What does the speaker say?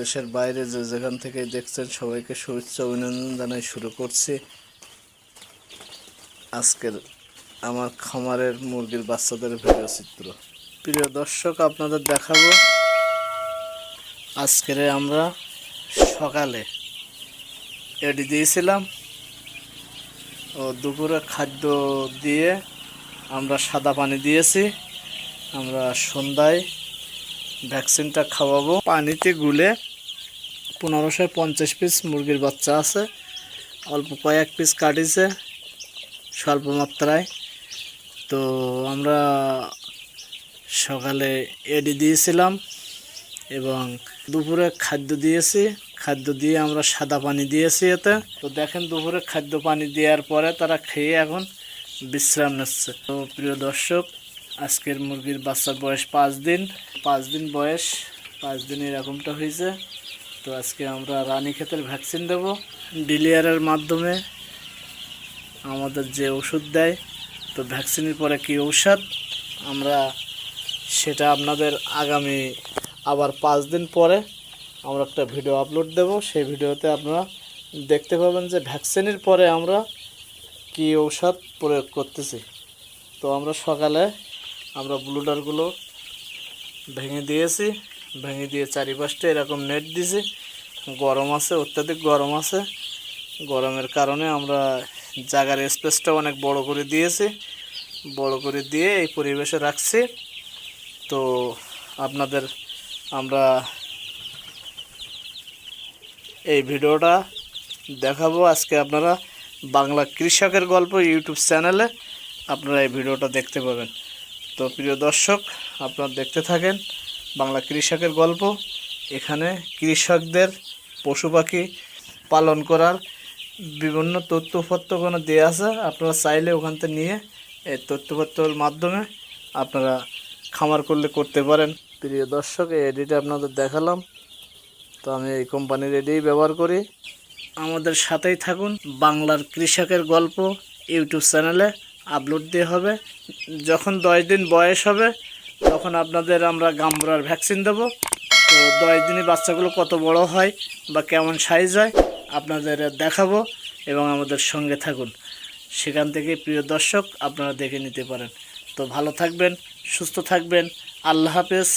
দেশের বাইরে যে যেখান থেকে দেখছেন, সবাইকে শুভেচ্ছা অভিনন্দন জানাই শুরু করছি। আজকের আমার খামারের মুরগির বাচ্চাদের ভিডিও চিত্র। প্রিয় দর্শক, আপনাদের দেখাবো। আজকের আমরা সকালে এডি দিয়েছিলাম ও দুপুরে খাদ্য দিয়ে আমরা সাদা পানি দিয়েছি। আমরা সন্ধ্যায় ভ্যাকসিনটা খাওয়াবো। পানিতে গুলে পনেরোশো পঞ্চাশ পিস মুরগির বাচ্চা আছে। অল্প কয়েক পিস কাটিছে, স্বল্প মাত্রায়। তো আমরা সকালে এডি দিয়েছিলাম এবং দুপুরে খাদ্য দিয়েছি। খাদ্য দিয়ে আমরা সাদা পানি দিয়েছি এতে। তো দেখেন দুপুরে খাদ্য পানি দেওয়ার পরে তারা খেয়ে এখন বিশ্রাম নিচ্ছে। তো প্রিয় দর্শক আজকের মুরগির বাচ্চার বয়স পাঁচ দিন। পাঁচ দিন বয়স, পাঁচ দিন এরকমটা হয়েছে। তো আজকে আমরা রানী ক্ষেতের ভ্যাকসিন দেব। ডিলিয়ারের মাধ্যমে আমাদের যে ওষুধ দেয়, তো ভ্যাকসিনের পরে কি ঔষধ? আমরা সেটা আপনাদের আগামী আবার পাঁচ দিন পরে আমরা একটা ভিডিও আপলোড দেব। সেই ভিডিওতে আপনারা দেখতে পাবেন যে ভ্যাকসিনের পরে আমরা কি ঔষধ প্রয়োগ করতেছি। তো আমরা সকালে আমরা ব্লুডারগুলো ভেঙে দিয়েছি, ভেঙে দিয়ে চারিপাশটা এরকম নেট দিয়েছি। গরম আছে, অত্যাধিক গরম আছে। গরমের কারণে আমরা জায়গার স্পেসটা অনেক বড় করে দিয়েছি। বড় করে দিয়ে এই পরিবেশে রাখছি। তো আপনাদের আমরা এই ভিডিওটা দেখাবো আজকে আপনারা বাংলা কৃষকের গল্প ইউটিউব চ্যানেলে। আপনারা এই ভিডিওটা দেখতে পাবেন। তো প্রিয় দর্শক, আপনারা দেখতে থাকেন বাংলা কৃষকের গল্প। এখানে কৃষকদের পশু পাখি পালন করার বিভিন্ন তথ্যপত্র তথ্যপত্রগুলো দেওয়া আছে। আপনারা চাইলে ওখান থেকে নিয়ে এই তথ্যপত্রের মাধ্যমে আপনারা খামার করলে করতে পারেন। প্রিয় দর্শক, এই এডিটা আপনাদের দেখালাম। তো আমি এই কোম্পানির এডিই ব্যবহার করি। আমাদের সাথেই থাকুন বাংলার কৃষকের গল্প ইউটিউব চ্যানেলে। আপলোড দিয়ে হবে। যখন দশ দিন বয়স হবে, তখন আপনাদের আমরা গামবুড়ার ভ্যাকসিন দেবো। তো দশ দিনে বাচ্চাগুলো কত বড় হয় বা কেমন সাইজ হয়, আপনাদের দেখাবো এবং আমাদের সঙ্গে থাকুন। সেখান থেকে প্রিয় দর্শক, আপনারা দেখে নিতে পারেন। তো ভালো থাকবেন, সুস্থ থাকবেন। আল্লাহ হাফেজ।